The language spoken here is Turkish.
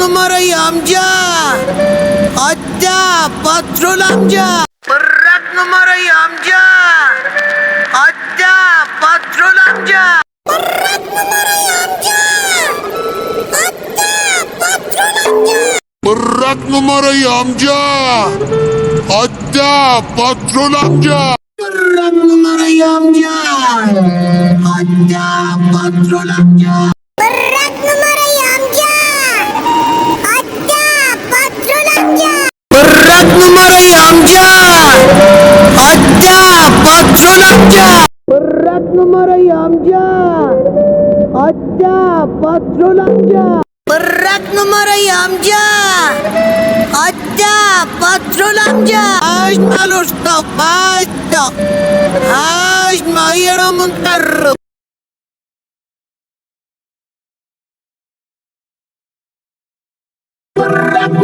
numarayı amca. Hatta patron amca. Bırak numarayı amca. Hatta patron amca. Bırak numarayı amca. Hatta patron amca. Bırak numarayı amca. Hatta patron amca. Bırak numarayı amca. Hatta patron amca. Numarayı amca. Hatta patron amca. Bırak numarayı amca. Hatta patron amca. Bırak numarayı amca. Hatta patron amca. Açma usta, açma. Açma yaramın tarım.